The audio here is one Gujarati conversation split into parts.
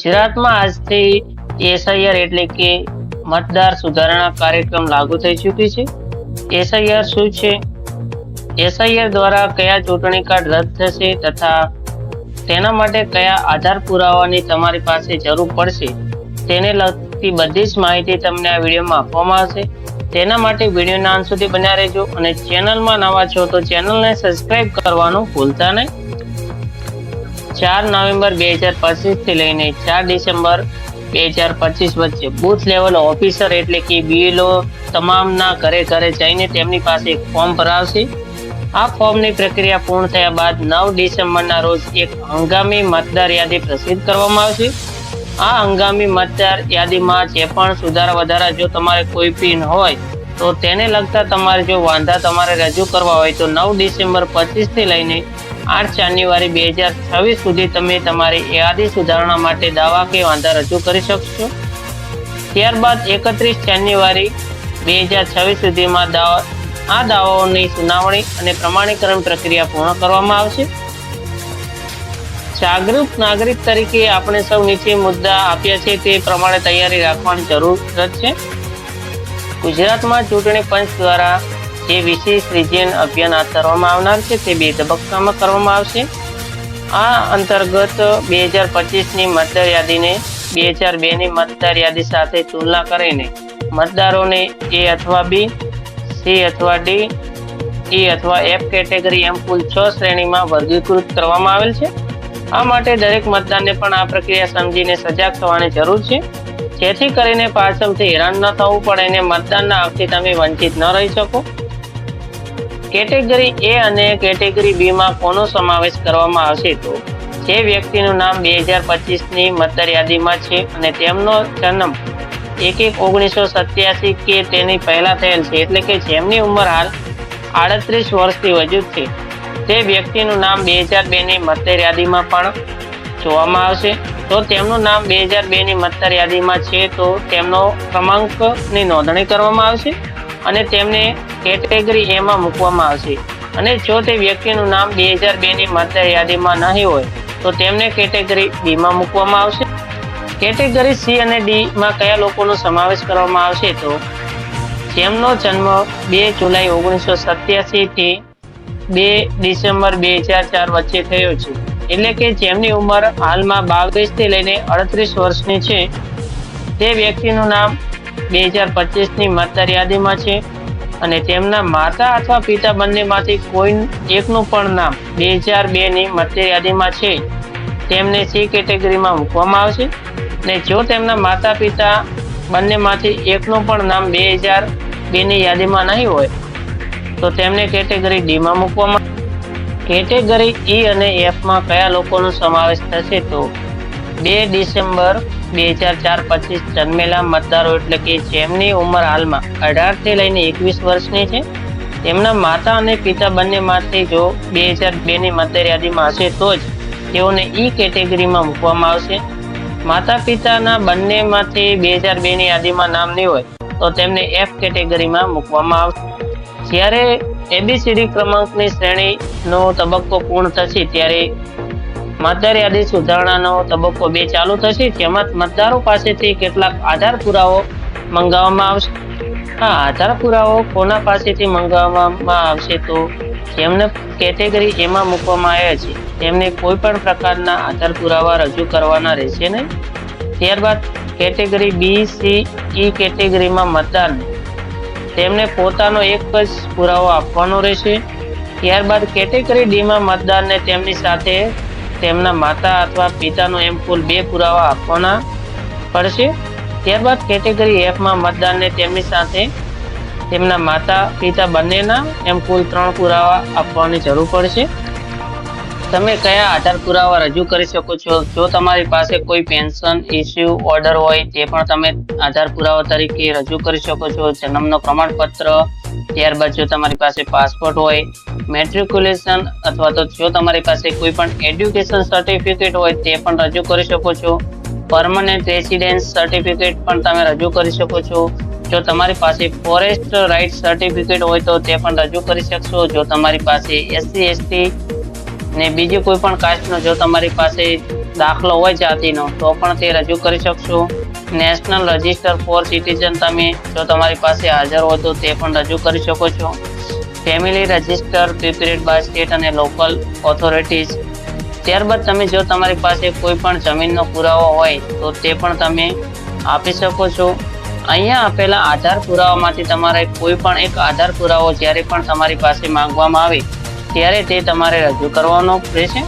ગુજરાતમાં આજથી એસઆઈઆર એટલે કે મતદાર સુધારણા કાર્યક્રમ લાગુ થઈ ચૂકી છે. એસઆઈઆર શું છે? એસઆઈઆર દ્વારા કયા ચૂંટણી કાર્ડ રદ થશે તથા તેના માટે કયા આધાર પુરાવાની તમારી પાસે જરૂર પડશે તેને લગતી બધી જ માહિતી તમને આ વિડીયોમાં આપવામાં આવશે. તેના માટે વિડીયોના અંત સુધી બન્યા રહેજો અને ચેનલમાં નવા છો તો ચેનલને સબસ્ક્રાઇબ કરવાનું ભૂલતા નહીં. ચાર નવેમ્બર બે હજાર પચીસથી લઈને ચાર ડિસેમ્બર બે હજાર પચીસ વચ્ચે બુથ લેવલ ઓફિસર એટલે કે બીએલઓ તમામના ઘરે ઘરે જઈને તેમની પાસે એક ફોર્મ ભરાવશે. આ ફોર્મની પ્રક્રિયા પૂર્ણ થયા બાદ નવ ડિસેમ્બરના રોજ એક હંગામી મતદાર યાદી પ્રસિદ્ધ કરવામાં આવશે. આ હંગામી મતદાર યાદીમાં જે પણ સુધારા વધારા જો તમારે કોઈ પિન હોય, તો તેને લગતા તમારે જો વાંધા તમારે રજૂ કરવા હોય, તો નવ ડિસેમ્બર પચીસથી લઈને આઠ જાન્યુઆરી બે હજાર છવ્વીસ સુધી તમે તમારી યાદી સુધારણા માટે દાવા કે વાંધા રજૂ કરી શકશો. ત્યારબાદ એકત્રીસ જાન્યુઆરી બે હજાર છવ્વીસ સુધીમાં દાવા, આ દાવાઓની સુનાવણી અને પ્રમાણીકરણ પ્રક્રિયા પૂર્ણ કરવામાં આવશે. જાગૃત નાગરિક તરીકે આપણે સૌ નીચે મુદ્દા આપ્યા છે તે પ્રમાણે તૈયારી રાખવાની જરૂરત છે. ગુજરાતમાં ચૂંટણી પંચ દ્વારા જે વિશેષ રિજિયન અભિયાન હાથ ધરવામાં આવનાર છે, તે બે તબક્કામાં કરવામાં આવશે. આ અંતર્ગત બે હજાર પચીસની મતદાર યાદીને બે હજાર બેની મતદાર યાદી સાથે તુલના કરીને મતદારોને એ અથવા બી, સી અથવા ડી ઈ અથવા એફ કેટેગરી એમ કુલ છ શ્રેણીમાં વર્ગીકૃત કરવામાં આવેલ છે. આ માટે દરેક મતદારને પણ આ પ્રક્રિયા સમજીને સજાગ થવાની જરૂર છે. જેથી કરીને પાછળથી હેરાન ન થવું પડે અને મતદાનના હકથી તમે વંચિત ન રહી શકો. કેટેગરી એ અને કેટેગરી બી માં કોનો સમાવેશ કરવામાં આવશે તો? જે વ્યક્તિનું નામ બે હજાર પચીસની મતદાર યાદીમાં છે અને તેમનો જન્મ એક એક ઓગણીસો સત્યાસી કે તેની પહેલા થયેલ છે, એટલે કે જેમની ઉંમર હાલ આડત્રીસ વર્ષથી વધુ છે. તે વ્યક્તિનું નામ બે હજાર બેની મતદાર યાદીમાં પણ જોવામાં આવશે. તો તેમનું નામ બે હજાર બેની મતદાર યાદીમાં છે તો તેમનો ક્રમાંકની નોંધણી કરવામાં આવશે અને તેમને કેટેગરી એમાં મૂકવામાં આવશે. અને જો તે વ્યક્તિનું નામ બે હજાર બેની મતદાર યાદીમાં નહીં હોય, તો તેમને કેટેગરી બીમાં મૂકવામાં આવશે. કેટેગરી સી અને ડી માં કયા લોકોનો સમાવેશ કરવામાં આવશે તો જેમનો જન્મ બે જુલાઈ ઓગણીસો સત્યાસી થી બે ડિસેમ્બર બે હજાર ચાર વચ્ચે થયો છે. એટલે કે જેમની ઉંમર હાલમાં બાવીસથી લઈને અડત્રીસ વર્ષની છે. તે વ્યક્તિનું નામ બે હજાર પચીસની મતદાર યાદીમાં છે. અને તેમના માતા અથવા પિતા બંનેમાંથી કોઈ એકનું પણ નામ બે હજાર બેની મતદાર યાદીમાં છે. તેમને સી કેટેગરીમાં મૂકવામાં આવશે ને જો તેમના માતા પિતા બંનેમાંથી એકનું પણ નામ બે હજાર બેની યાદીમાં નહીં હોય, તો તેમને કેટેગરી ડીમાં મૂકવામાં કેટેગરી ઈ અને એફમાં કયા લોકોનો સમાવેશ થશે તો બે ડિસેમ્બર બે હજાર ચાર પચીસ જન્મેલા મતદારો એટલે કે જેમની ઉંમર હાલમાં અઢારથી લઈને એકવીસ વર્ષની છે, તેમના માતા અને પિતા બંનેમાંથી જો બે હજાર બેની મતદાર યાદીમાં હશે તો જ તેઓને ઈ કેટેગરીમાં મૂકવામાં આવશે. માતા પિતાના બંનેમાંથી બે હજાર બેની યાદીમાં નામ નહીં હોય તો તેમને એફ કેટેગરીમાં મૂકવામાં આવશે. જ્યારે એબીસીડી ક્રમાંકની શ્રેણીનો તબક્કો પૂર્ણ થશે ત્યારે મતદાર યાદી સુધારણાનો તબક્કો બે ચાલુ થશે. જેમાં મતદારો પાસેથી કેટલાક આધાર પુરાવો મંગાવવામાં આવશે. આ આધાર પુરાવો કોના પાસેથી મંગાવવામાં આવશે તો જેમને કેટેગરી એમાં મૂકવામાં આવ્યા છે, તેમને કોઈ પણ પ્રકારના આધાર પુરાવા રજૂ કરવાના રહેશે નહીં. ત્યારબાદ કેટેગરી બી, સી, ઈ કેટેગરીમાં મતદાન. તેમને પોતાનો એક જ પુરાવો આપવાનો રહેશે. ત્યારબાદ કેટેગરી ડીમાં મતદારને તેમની સાથે તેમના માતા અથવા પિતાનો એમ કુલ બે પુરાવા આપવાના પડશે. ત્યારબાદ કેટેગરી એફમાં મતદારને તેમની સાથે તેમના માતા, પિતા બંનેના એમ કુલ ત્રણ પુરાવા આપવાની જરૂર પડશે. તમે કયા આધાર પુરાવા રજૂ કરી શકો છો? જો તમારી પાસે કોઈ પેન્શન ઇસ્યુ ઓર્ડર હોય, તે પણ તમે આધાર પુરાવા તરીકે રજૂ કરી શકો છો. જન્મનો પ્રમાણપત્ર, ત્યારબાદ જો તમારી પાસે પાસપોર્ટ હોય, મેટ્રિક્યુલેશન અથવા તો જો તમારી પાસે કોઈ પણ એડ્યુકેશન સર્ટિફિકેટ હોય, તે પણ રજૂ કરી શકો છો. પરમનન્ટ રેસિડેન્સ સર્ટિફિકેટ પણ તમે રજૂ કરી શકો છો. જો તમારી પાસે ફોરેસ્ટ રાઇટ સર્ટિફિકેટ હોય તો તે પણ રજૂ કરી શકશો. જો તમારી પાસે એસસી એસટી ને બીજી કોઈ પણ કાસ્ટનો જો તમારી પાસે દાખલો હોય જાતિનો, તો પણ તે રજૂ કરી શકશો. નેશનલ રજિસ્ટર ફોર સિટીઝન તમે જો તમારી પાસે હાજર હોય તો તે પણ રજૂ કરી શકો છો. Family register prepared by state અને લોકલ ઓથોરિટીઝ ત્યારબાદ તમે જો તમારી પાસે કોઈ પણ જમીનનો પુરાવો હોય, તો તે પણ તમે આપી શકો છો. અહીંયા આપેલા આધાર પુરાવામાંથી તમારે કોઈ પણ એક આધાર પુરાવો જ્યારે પણ તમારી પાસે માંગવામાં આવે ત્યારે તે તમારે રજૂ કરવાનો રહેશે.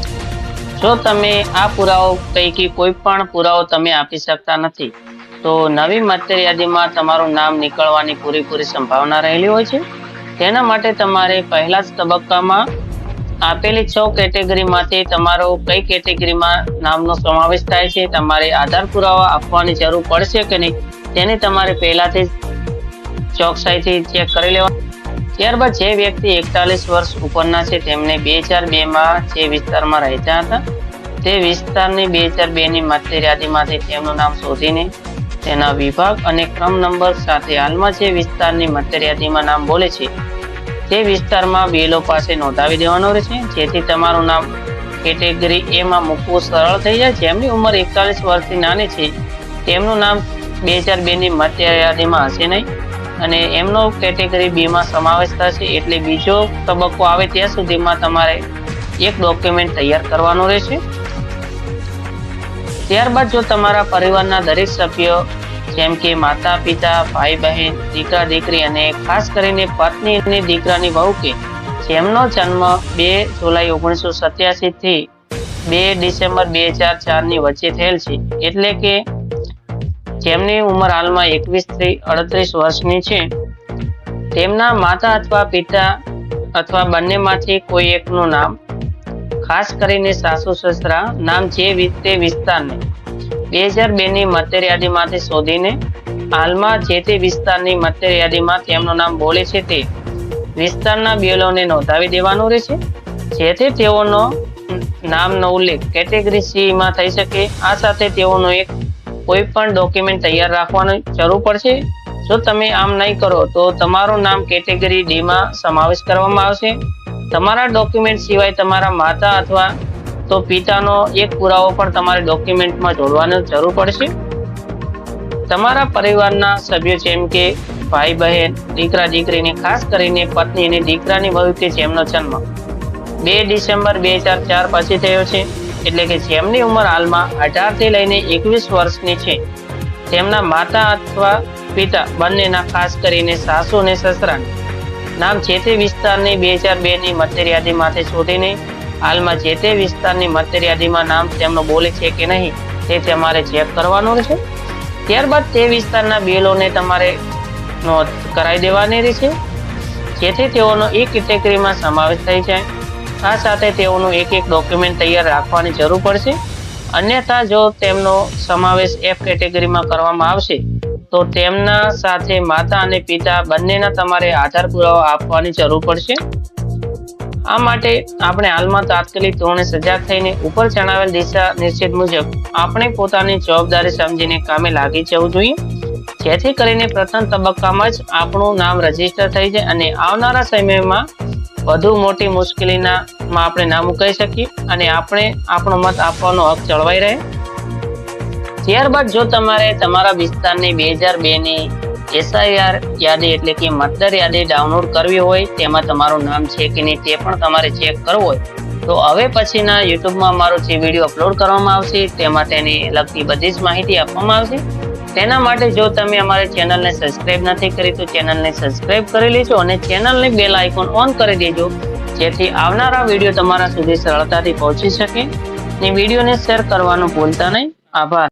જો તમે આ પુરાવો પૈકી કોઈ પણ પુરાવો તમે આપી શકતા નથી, તો નવી મતદાર યાદીમાં તમારું નામ નીકળવાની પૂરેપૂરી સંભાવના રહેલી હોય છે. તેના માટે તમારે પહેલા જ તબક્કામાં આપેલી છ કેટેગરીમાંથી તમારો કઈ કેટેગરીમાં નામનો સમાવેશ થાય છે, તમારે આધાર પુરાવા આપવાની જરૂર પડશે કે નહીં, તેને તમારે પહેલાથી જ ચોકસાઈથી ચેક કરી લેવા ત્યારબાદ જે વ્યક્તિ એકતાલીસ વર્ષ ઉપરના છે, તેમને બે હજાર બે માં જે વિસ્તારમાં રહેતા હતા, તે વિસ્તારની બે હજાર બે ની મતદાર યાદીમાંથી તેમનું નામ શોધીને તેના વિભાગ અને ક્રમ નંબર સાથે હાલમાં જે વિસ્તારની મતદાર યાદીમાં નામ બોલે છે, તે વિસ્તારમાં બેલો પાસે નોંધાવી દેવાનો રહેશે. જેથી તમારું નામ કેટેગરી એ માં મૂકવું સરળ થઈ જાય. જેમની ઉંમર એકતાલીસ વર્ષથી નાની છે, તેમનું નામ બે હજાર બે ની મતદાર યાદીમાં હશે નહીં. અને એમનો કેટેગરી બીમાં સમાવેશ થશે એટલે બીજો તબક્કો આવે ત્યાં સુધીમાં તમારે એક ડોક્યુમેન્ટ તૈયાર કરવાનું રહેશે. ત્યારબાદ જો તમારા પરિવારના દરેક સભ્યો, જેમ કે માતા, પિતા, ભાઈ, બહેન, દીકરા, દીકરી અને ખાસ કરીને પત્ની અને દીકરાની વહુ કે જેમનો જન્મ બે જુલાઈ ઓગણીસો સત્યાસી થી બે ડિસેમ્બર બે હજાર ચારની વચ્ચે થયેલ છે. એટલે કે જેમની ઉંમર હાલમાં એકવીસથી અડત્રીસ વર્ષની છે. તેમના માતા અથવા પિતા અથવા બંનેમાંથી કોઈ એકનું નામ, ખાસ કરીને સાસુ સસરા, નામ જે તે વિસ્તારને બે હજાર બે ની મતદાર યાદીમાંથી શોધીને, હાલમાં જે તે વિસ્તારની મતદાર યાદીમાં તેમનું નામ બોલે છે તે વિસ્તારના બીએલઓને નોંધાવી દેવાનું રહેશે. જેથી તેઓનો નામનો ઉલ્લેખ કેટેગરી સીમાં થઈ શકે. આ સાથે તેઓનો એક કોઈ પણ ડોક્યુમેન્ટ તૈયાર રાખવાની જરૂર પડશે? જો તમે આમ નહીં કરો, તો તમારું નામ કેટેગરી ડી માં સમાવેશ કરવામાં આવશે. તમારા ડોક્યુમેન્ટ સિવાય તમારા માતા અથવા તો પિતાનો એક પુરાવો પણ તમારે ડોક્યુમેન્ટમાં જોડવાની જરૂર પડશે. તમારા પરિવારના સભ્યો જેમ કે ભાઈ બહેન, દીકરા દીકરીને ખાસ કરીને પત્ની અને દીકરાની વહુ કે જેમનો જન્મ બે ડિસેમ્બર બે હજાર ચાર પછી થયો છે. એટલે કે જેમની ઉંમર હાલમાં અઢારથી લઈને એકવીસ વર્ષની છે, તેમના માતા અથવા પિતા બંનેના ખાસ કરીને સાસુ અને સસરાને. નામ જે તે વિસ્તારની બે હજાર બે ની મતદાર યાદીમાંથી શોધીને હાલમાં જે તે વિસ્તારની મતદાર નામ તેમનો બોલે છે કે નહીં, તે તમારે ચેક કરવાનું રહેશે. ત્યારબાદ તે વિસ્તારના બિલોને તમારે નોંધ કરાવી દેવાની રહેશે. જેથી તેઓનો એ કેટેગરીમાં સમાવેશ થઈ જાય. આ સાથે તેઓનું એક એક ડોક્યુમેન્ટ તૈયાર રાખવાની જરૂર પડશે. અન્યથા જો તેમનો સમાવેશ એફ કેટેગરીમાં કરવામાં આવશે, તો તેમના સાથે માતા અને પિતા બંનેના તમારે આધાર પુરાવા આપવાની જરૂર પડશે. આ માટે આપણે હાલમાં તાત્કાલિક ધોરણે સજાગ થઈને ઉપર જણાવેલ દિશા નિશ્ચિત મુજબ આપણે પોતાની જવાબદારી સમજીને કામે લાગી જવું જોઈએ. જેથી કરીને પ્રથમ તબક્કામાં જ આપણું નામ રજિસ્ટર થઈ જાય અને આવનારા સમયમાં વધુ મોટી મુશ્કેલીના માં આપણે ના મુકાઈ શકીએ અને આપણે આપણો મત આપવાનો હક જળવાઈ રહે. ત્યારબાદ જો તમારે તમારા વિસ્તારની બે હજાર બેની એસઆઈઆર યાદી એટલે કે મતદાર યાદી ડાઉનલોડ કરવી હોય, તેમાં તમારું નામ છે કે નહીં તે પણ તમારે ચેક કરવું હોય. તો હવે પછીના યુટ્યુબમાં મારો જે વીડિયો અપલોડ કરવામાં આવશે તેમાં તેની લગતી બધી જ માહિતી આપવામાં આવશે. તેના માટે જો તમે અમારી ચેનલને સબસ્ક્રાઇબ નથી કરી, તો ચેનલને સબસ્ક્રાઇબ કરી લેજો અને ચેનલની બેલ આઇકોન ઓન કરી દેજો, જેથી આવનારા વીડિયો તમારા સુધી સરળતાથી પહોંચી શકે. ને વિડીયોને શેર કરવાનું ભૂલતા નહીં. આભાર.